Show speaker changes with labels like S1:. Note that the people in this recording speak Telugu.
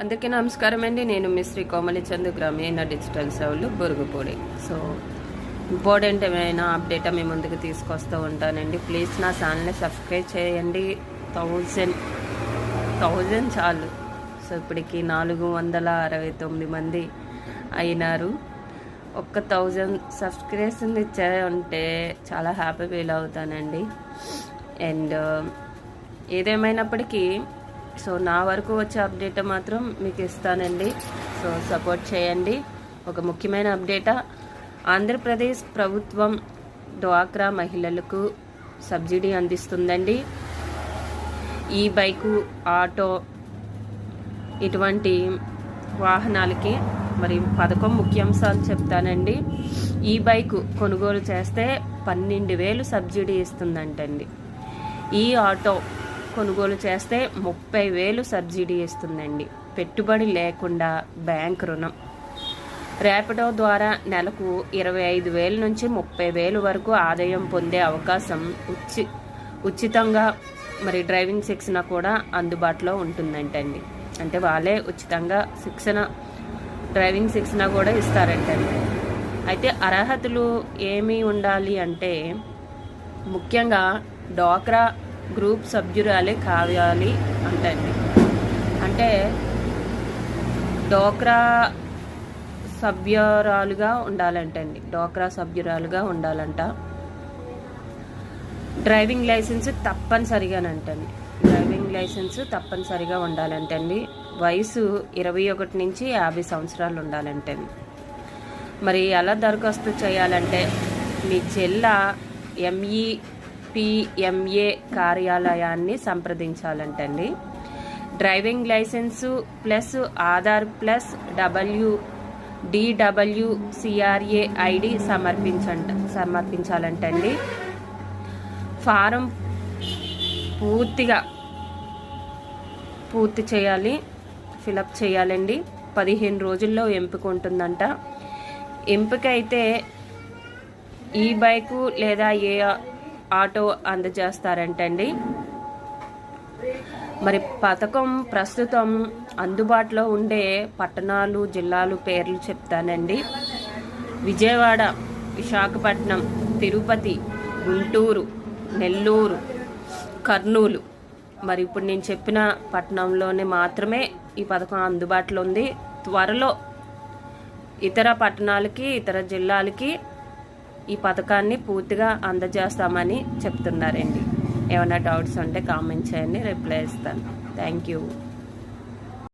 S1: అందరికీ నమస్కారం అండి. నేను మిశ్రీ కోమలి చందు గ్రామీణ డిజిటల్ సేవలు బొరుగుపూడి. సో ఇంపార్టెంట్ ఏమైనా అప్డేట్ మీ ముందుకు తీసుకొస్తూ ఉంటానండి. ప్లీజ్ నా ఛానల్ని సబ్స్క్రైబ్ చేయండి. థౌజండ్ థౌజండ్ చాలు. సో ఇప్పటికి నాలుగు వందల అరవై తొమ్మిది మంది అయినారు. ఒక్క థౌజండ్ సబ్స్క్రిప్షన్ ఇచ్చారంటే చాలా హ్యాపీ ఫీల్ అవుతానండి. అండ్ ఏదేమైనప్పటికీ సో నా వరకు వచ్చే అప్డేట్ మాత్రం మీకు ఇస్తానండి. సో సపోర్ట్ చేయండి. ఒక ముఖ్యమైన అప్డేటా ఆంధ్రప్రదేశ్ ప్రభుత్వం డ్వాక్రా మహిళలకు సబ్సిడీ అందిస్తుందండి. ఈ బైకు ఆటో ఇటువంటి వాహనాలకి మరి పథకం ముఖ్యాంశాలు చెప్తానండి. ఈ బైక్ కొనుగోలు చేస్తే పన్నెండు వేలు సబ్సిడీ ఇస్తుందంటండి. ఈ ఆటో కొనుగోలు చేస్తే ముప్పై వేలు సబ్సిడీ ఇస్తుందండి. పెట్టుబడి లేకుండా బ్యాంక్ రుణం. ర్యాపిడో ద్వారా నెలకు ఇరవై ఐదు వేల నుంచి ముప్పై వేలు వరకు ఆదాయం పొందే అవకాశం ఉచి ఉచితంగా మరి డ్రైవింగ్ శిక్షణ కూడా అందుబాటులో ఉంటుందంటండి. అంటే వాళ్ళే ఉచితంగా శిక్షణ డ్రైవింగ్ శిక్షణ కూడా ఇస్తారంటండి. అయితే అర్హతలు ఏమి ఉండాలి అంటే ముఖ్యంగా డ్వాక్రా గ్రూప్ సభ్యురాలే కావాలి అంటండి అంటే డోక్రా సభ్యురాలుగా ఉండాలంటండి డోక్రా సభ్యురాలుగా ఉండాలంట. డ్రైవింగ్ లైసెన్స్ తప్పనిసరిగానంటండి డ్రైవింగ్ లైసెన్స్ తప్పనిసరిగా ఉండాలంటండి వయసు ఇరవై ఒకటి నుంచి యాభై సంవత్సరాలు ఉండాలంటండి మరి ఎలా దరఖాస్తు చేయాలంటే మీ జిల్లా ఎంఈ పిఎంఏ కార్యాలయాన్ని సంప్రదించాలంటండి. Driving licence plus Aadhaar plus W DW CRA ID సమర్పించంట సమర్పించాలంటండి. ఫారం పూర్తిగా పూర్తి చేయాలి ఫిలప్ చేయాలండి. పదిహేను రోజుల్లో ఎంపిక ఉంటుందంట. ఎంపిక అయితే ఈ బైకు లేదా ఏ ఆటో అందజేస్తారంటండి. మరి పథకం ప్రస్తుతం అందుబాటులో ఉండే పట్టణాలు జిల్లాలు పేర్లు చెప్తానండి. విజయవాడ విశాఖపట్నం తిరుపతి గుంటూరు నెల్లూరు కర్నూలు. మరి ఇప్పుడు నేను చెప్పిన పట్టణంలోనే మాత్రమే ఈ పథకం అందుబాటులో ఉంది. త్వరలో ఇతర పట్టణాలకి ఇతర జిల్లాలకి ఈ పథకాన్ని పూర్తిగా అందజేస్తామని చెప్తున్నారండి. ఏమైనా డౌట్స్ ఉంటే కామెంట్ చేయండి రిప్లై ఇస్తాను. Thank you